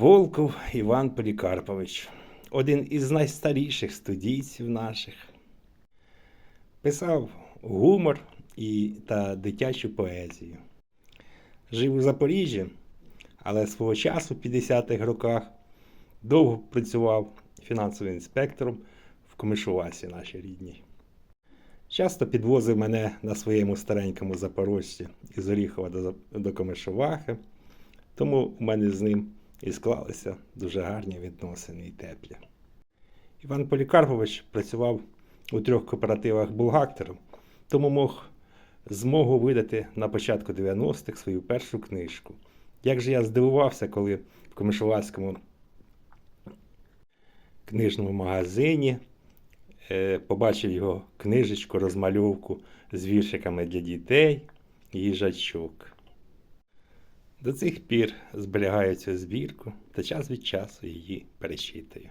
Волков Іван Полікарпович, один із найстаріших студійців наших. Писав гумор і та дитячу поезію. Жив у Запоріжжі, але свого часу в 50-х роках довго працював фінансовим інспектором в Комишувасі нашій рідній. Часто підвозив мене на своєму старенькому запорожці із Оріхова до, до Комишувахи, тому у мене з ним і склалися дуже гарні відносини і теплі. Іван Полікарпович працював у трьох кооперативах бухгалтером, тому мог змогу видати на початку 90-х свою першу книжку. Як же я здивувався, коли в Комишувацькому книжному магазині е, побачив його книжечку, розмальовку з віршиками для дітей їжачок. До цих пір зберігаю цю збірку та час від часу її перечитую.